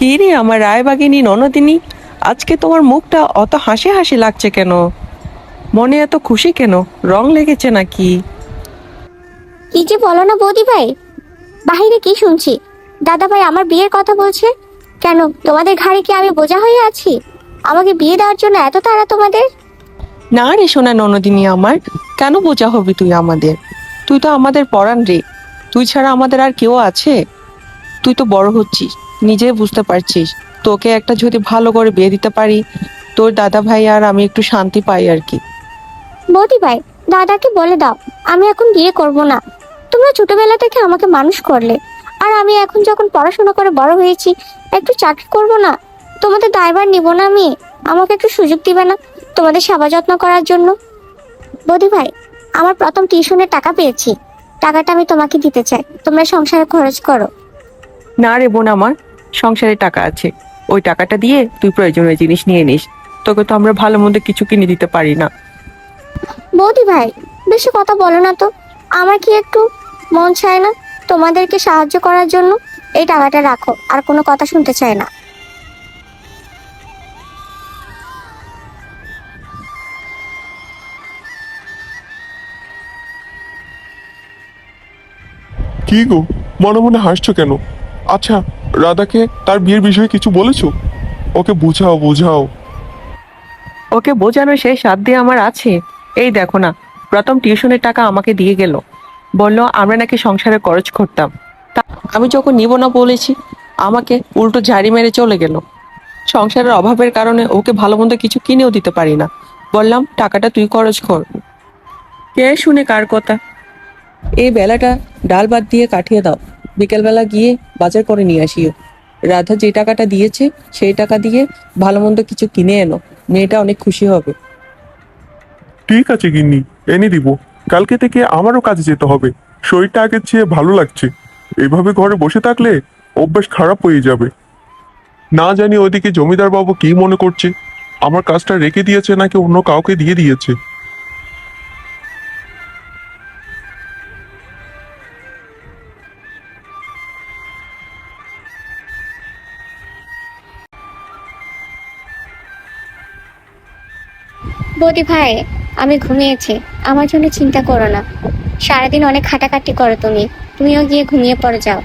কি রে আমার রায়বাগিনী ননদিনী? আজকে তোমার মুখটা অত হাসি হাসি লাগছে কেন? মনে এত খুশি কেন? রং লেগেছে নাকি? কি যে বলো না বৌদি ভাই? বাহিরে কি শুনছি? দাদা ভাই আমার বিয়ের কথা বলছে। কেন তোমাদের ঘাড়ে কি আমি বোঝা হয়ে আছি? আমাকে বিয়ে দেওয়ার জন্য এত তাড়া তোমাদের? না রে সোনা ননদিনী আমার কেন বোঝা হবি তুই আমাদের? তুই তো আমাদের পরাণ রে। তুই ছাড়া আমাদের আর কেউ আছে? তুই তো বড় হচ্ছিস। নিজে বুঝতে পারছিস। তোকে একটা যদি ভালো করে বিয়ে দিতে পারি তোর দাদা ভাই আর আমি একটু শান্তি পাই আর কি। বৌদি ভাই দাদাকে বলে দাও আমি এখন বিয়ে করব না। তোমরা ছোটবেলা থেকে আমাকে মানুষ করলে। আর আমি এখন যখন পড়াশোনা করে বড় হয়েছি একটু চাকরি করব না? তোমাদের দায়ভার নিব না আমি? আমাকে একটু সুযোগ দিবে না তোমাদের সেবা যত্ন করার জন্য? বৌদি ভাই আমার প্রথম টিউশনের টাকা পেয়েছি। টাকাটা আমি তোমাকে দিতে চাই। তোমরা সংসারে খরচ করো। না রে বোন আমার সংসারে টাকা আছে। ওই টাকাটা দিয়ে তুই প্রয়োজনীয় জিনিস নিয়ে নিস। তোকে তো আমরা ভালো মন্দ কিছু কিনে দিতে পারি না। বৌদি ভাই বেশি কথা বলো না তো। আমার কি একটু মন চায় না তোমাদেরকে সাহায্য করার জন্য? এই টাকাটা রাখো আর কোনো কথা শুনতে চায় না। কি গো? মনে মনে হাসছো কেন? আচ্ছা রাধাকে তার বিয়ের বিষয়ে কিছু বলেছ? ওকে বোঝাও বোঝাও। ওকে বোঝানো সেই সাত দিয়ে আমার আছে। এই দেখো না প্রথম টিউশনের টাকা আমাকে দিয়ে গেল। বলল আমরা নাকি সংসারে খরচ করতাম। তা আমি যখন নিব না বলেছি আমাকে উল্টো ঝাড়ি মেরে চলে গেল। সংসারের অভাবের কারণে ওকে ভালো মন্দ কিছু কিনেও দিতে পারি না। বললাম টাকাটা তুই খরচ কর। কে শুনে কার কথা? এই বেলাটা ডাল ভাত দিয়ে কাটিয়ে দাও। বিকেলবেলা গিয়ে বাজার করে নিয়ে আসিও। রাধা যে টাকাটা দিয়েছে, সেই টাকা দিয়ে ভালো মন্দ কিছু কিনে এনো, মেয়েটা অনেক খুশি হবে। ঠিক আছে গিন্নি, এনে দিব। কালকে থেকে আমারও কাজে যেতে হবে। শরীরটা আগের চেয়ে ভালো লাগছে। এভাবে ঘরে বসে থাকলে অভ্যাস খারাপ হয়ে যাবে। না জানি ওইদিকে জমিদার বাবু কি মনে করছে। আমার কাজটা রেখে দিয়েছে নাকি অন্য কাউকে দিয়ে দিয়েছে? বৌদি ভাই আমি ঘুমিয়েছি। আমার জন্য চিন্তা করো না। সারাদিন অনেক খাটাখাটি করো তুমি। তুমিও গিয়ে ঘুমিয়ে পড়ে যাও।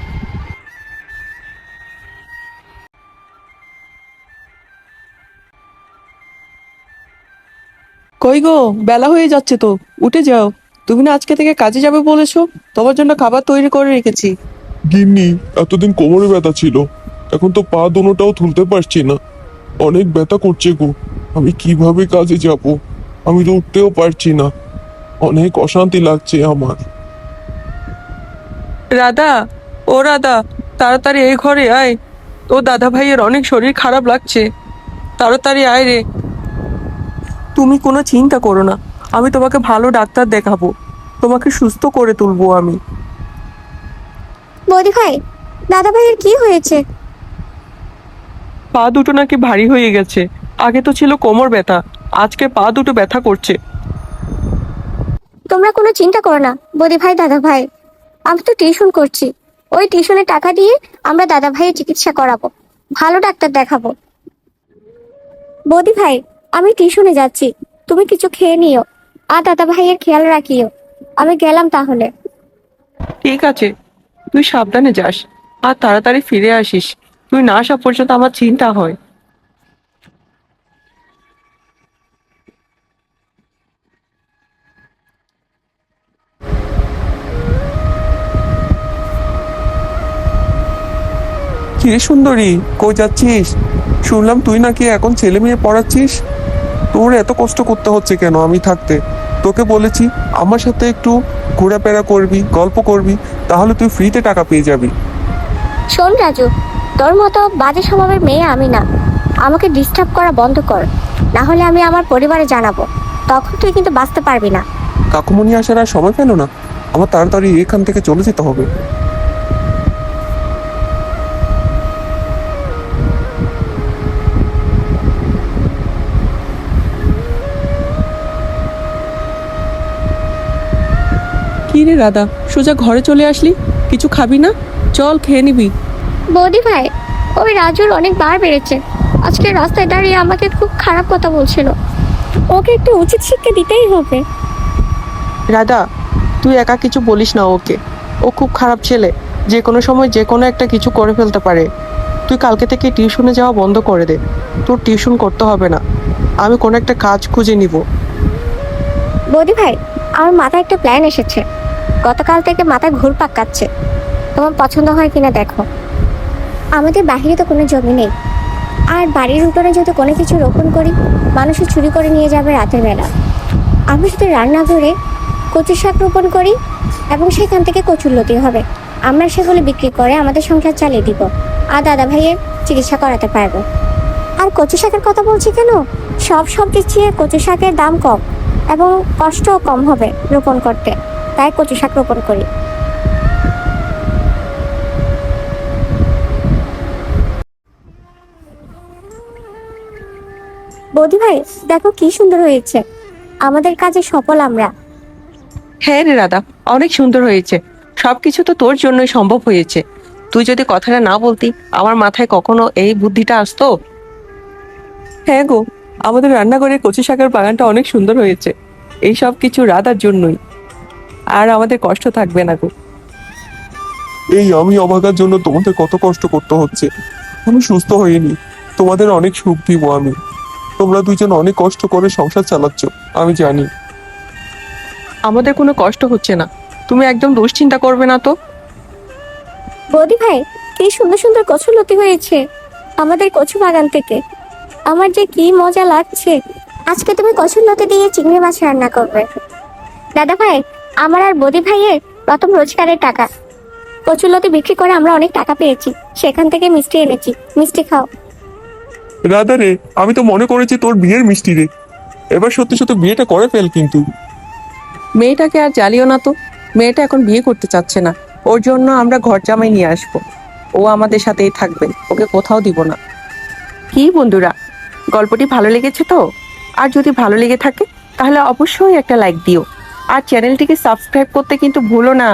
কই গো বেলা হয়ে যাচ্ছে তো। উঠে যাও। তুমি না আজকে থেকে কাজে যাবে বলেছ? তোমার জন্য খাবার তৈরি করে রেখেছি। গিন্নি এতদিন কোমরে ব্যথা ছিল। এখন তো পা দোনোটাও তুলতে পারছি না। অনেক ব্যথা করছে গো। আমি কীভাবে কাজে যাব? আমি তো উঠতেও পারছি না। অনেক অশান্তি লাগছে আমার। রাধা ও রাধা তাড়াতাড়ি এই ঘরে আয়। ও দাদা ভাইয়ের অনেক শরীর খারাপ লাগছে। তাড়াতাড়ি আয় রে। তুমি কোনো চিন্তা করো না। আমি তোমাকে ভালো ডাক্তার দেখাবো। তোমাকে সুস্থ করে তুলবো আমি। বৌদি ভাই দাদা ভাইয়ের কি হয়েছে? পা দুটো নাকি ভারী হয়ে গেছে। আগে তো ছিল কোমর ব্যথা আজকে পা দুটো ব্যথা করছে। তোমরা কোনো চিন্তা করো না বদি ভাই দাদা ভাই। আমি তো টিউশন করছি। ওই টিউশনের টাকা দিয়ে আমরা দাদা ভাইয়ের চিকিৎসা করাবো। ভালো ডাক্তার দেখাবো। বদি ভাই আমি টিউশনে যাচ্ছি। তুমি কিছু খেয়ে নিও। আর দাদা ভাইয়ের খেয়াল রাখিও। আমি গেলাম তাহলে। ঠিক আছে তুই সাবধানে যাস। আর তাড়াতাড়ি ফিরে আসিস। তুই না আসা পর্যন্ত আমার চিন্তা হয়। কিরে সুন্দরী? কই যাচ্ছিস? শুনলাম তুই নাকি এখন ছেলে মেয়ে পড়াচ্ছিস। তোর এত কষ্ট করতে হচ্ছে কেন আমি থাকতে? তোকে বলেছি আমার সাথে একটু ঘোরাফেরা করবি গল্প করবি তাহলে তুই ফ্রিতে টাকা পেয়ে যাবি। শোন রাজু তোর মতো বাজে স্বভাবের মেয়ে আমি না। আমাকে ডিস্টার্ব করা বন্ধ কর না হলে আমি আমার পরিবারে জানাব। তখন তুই কিন্তু বাঁচতে পারবি না। কাকুমনি আসার আর সময় পেল না। আমার তাড়াতাড়ি এখান থেকে চলে যেতে হবে। কি রে রাধা সোজা ঘরে চলে আসলি? কিছু খাবি না? চল খেয়ে নিবি। বৌদি ভাই ওই রাজুর অনেক বার বেড়েছে। আজকে রাস্তায় দাঁড়িয়ে আমাকে খুব খারাপ কথা বলছিল। ওকে একটু উচিত শিক্ষা দিতেই হবে। রাধা তুই একা কিছু বলিস না ওকে। ও খুব খারাপ ছেলে। যে কোনো সময় যে কোনো একটা কিছু করে ফেলতে পারে। তুই কালকে থেকে টিউশনে যাওয়া বন্ধ করে দে। তোর টিউশন করতে হবে না। আমি কোনো একটা কাজ খুঁজে নিব। বৌদি ভাই আমার মাথায় একটা প্ল্যান এসেছে। গতকাল থেকে মাথায় ঘুরপাক কাচ্ছে তোমার পছন্দ হয় কিনা দেখো। আমাদের বাহিরে তো কোনো জমি নেই। আর বাড়ির উঠোনে যদি কোনো কিছু রোপণ করি, মানুষে চুরি করে নিয়ে যাবে রাতের বেলা। আমরা শুধু রান্নাঘরে কচু শাক রোপণ করি এবং সেখান থেকে কচুর লতি হবে। আমরা সেগুলো বিক্রি করে আমাদের সংসার চালিয়ে দিব। আর দাদা ভাইয়ের চিকিৎসা করাতে পারব। আর কচু শাকের কথা বলছি কেন? সব সবজির চেয়ে কচু শাকের দাম কম এবং কষ্টও কম হবে রোপণ করতে। তাই কচু শাক রোপণ করি। বৌদি ভাই দেখো কি সুন্দর হয়েছে। আমাদের কাজে সফল আমরা। হ্যাঁ রে রাধা অনেক সুন্দর হয়েছে। সব কিছু তো তোর জন্যই সম্ভব হয়েছে। তুই যদি কথাটা না বলতি আমার মাথায় কখনো এই বুদ্ধিটা আসতো? হ্যাঁ গো আমাদের রান্নাঘরের কচি শাকের বাগানটা অনেক সুন্দর হয়েছে। এই সব কিছু রাধার জন্যই। আর আমাদের কষ্ট থাকবে না গো। এই আমি অবাকার জন্য তোমাদের কত কষ্ট করতে হচ্ছে। আমি সুস্থ হইনি। তোমাদের অনেক সুখ দিব আমি। তোমরা দুইজন অনেক কষ্ট করে সংসার চালাচ্ছ আমি জানি। আমাদের কোনো কষ্ট হচ্ছে না। তুমি একদম দুশ্চিন্তা করবে না তো? বৌদি ভাই কি সুন্দর সুন্দর কচু লতি হয়েছে। আমাদের কচু বাগান থেকে। আমার যে কি মজা লাগছে। আজকে তুমি কচুর লতি দিয়ে চিংড়ি মাছ রান্না করবে। দাদা ভাই আমার আর বদি ভাইয়ের প্রথম রোজগারের টাকা। কচুর লতি বিক্রি করে আমরা অনেক টাকা পেয়েছি। সেখান থেকে মিষ্টি এনেছি। মিষ্টি খাও। রাধা রে আমি তো মনে করেছি তোর বিয়ের মিষ্টি রে। এবার সত্যি সত্যি বিয়েটা করে ফেল কিন্তু। মেয়েটাকে আর জ্বালিও না তো। মেয়েটা এখন বিয়ে করতে চাচ্ছে না। ওর জন্য আমরা ঘর জামাই নিয়ে আসব। ও আমাদের সাথেই থাকবে। ওকে কোথাও দিব না। কি বন্ধুরা গল্পটি ভালো লেগেছে তো? আর যদি ভালো লেগে থাকে তাহলে অবশ্যই একটা লাইক দিও। আর চ্যানেলটিকে সাবস্ক্রাইব করতে কিন্তু ভুলো না।